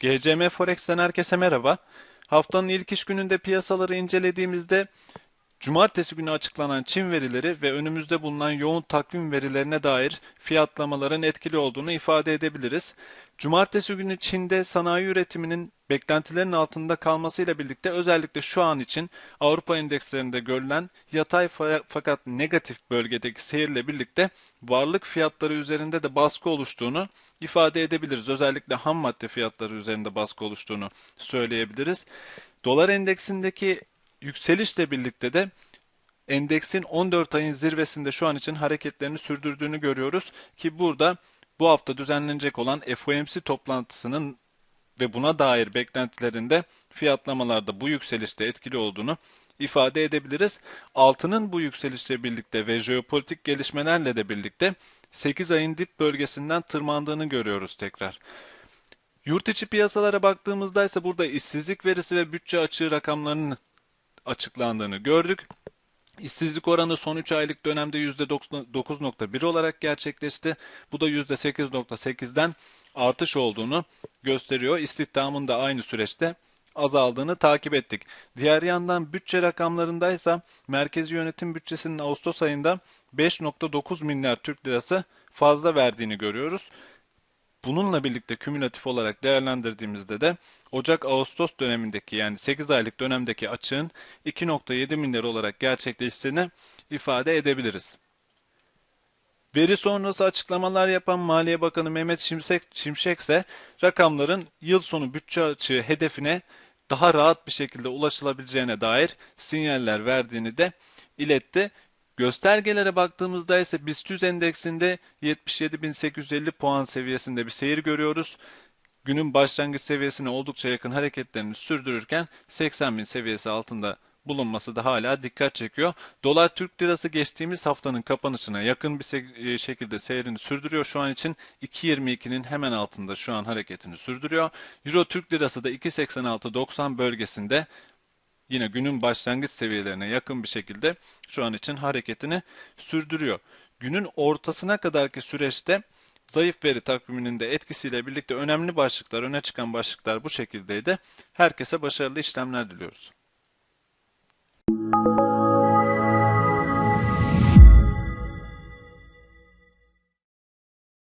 GCM Forex'ten herkese merhaba. Haftanın ilk iş gününde piyasaları incelediğimizde Cumartesi günü açıklanan Çin verileri ve önümüzde bulunan yoğun takvim verilerine dair fiyatlamaların etkili olduğunu ifade edebiliriz. Cumartesi günü Çin'de sanayi üretiminin beklentilerin altında kalmasıyla birlikte özellikle şu an için Avrupa endekslerinde görülen yatay fa- fakat negatif bölgedeki seyirle birlikte varlık fiyatları üzerinde de baskı oluştuğunu ifade edebiliriz. Özellikle ham madde fiyatları üzerinde baskı oluştuğunu söyleyebiliriz. Dolar endeksindeki yükselişle birlikte de endeksin 14 ayın zirvesinde şu an için hareketlerini sürdürdüğünü görüyoruz ki burada bu hafta düzenlenecek olan FOMC toplantısının ve buna dair beklentilerinde fiyatlamalarda bu yükselişte etkili olduğunu ifade edebiliriz. Altının bu yükselişle birlikte ve jeopolitik gelişmelerle de birlikte 8 ayın dip bölgesinden tırmandığını görüyoruz tekrar. Yurt içi piyasalara baktığımızda ise burada işsizlik verisi ve bütçe açığı rakamlarının açıklandığını gördük. İşsizlik oranı son 3 aylık dönemde %9.1 olarak gerçekleşti. Bu da %8.8'den artış olduğunu gösteriyor. İstihdamın da aynı süreçte azaldığını takip ettik. Diğer yandan bütçe rakamlarındaysa merkezi yönetim bütçesinin Ağustos ayında 5.9 milyar Türk lirası fazla verdiğini görüyoruz. Bununla birlikte kümülatif olarak değerlendirdiğimizde de Ocak-Ağustos dönemindeki yani 8 aylık dönemdeki açığın 2.7 milyar olarak gerçekleştiğini ifade edebiliriz. Veri sonrası açıklamalar yapan Maliye Bakanı Mehmet Şimşek, Şimşek ise rakamların yıl sonu bütçe açığı hedefine daha rahat bir şekilde ulaşılabileceğine dair sinyaller verdiğini de iletti. Göstergelere baktığımızda ise BIST 100 endeksinde 77.850 puan seviyesinde bir seyir görüyoruz. Günün başlangıç seviyesine oldukça yakın hareketlerini sürdürürken 80.000 seviyesi altında bulunması da hala dikkat çekiyor. Dolar Türk Lirası geçtiğimiz haftanın kapanışına yakın bir e, şekilde seyrini sürdürüyor. Şu an için 2.22'nin hemen altında şu an hareketini sürdürüyor. Euro Türk Lirası da 2.86-90 bölgesinde yine günün başlangıç seviyelerine yakın bir şekilde şu an için hareketini sürdürüyor. Günün ortasına kadarki süreçte zayıf veri takviminin de etkisiyle birlikte önemli başlıklar, öne çıkan başlıklar bu şekildeydi. Herkese başarılı işlemler diliyoruz.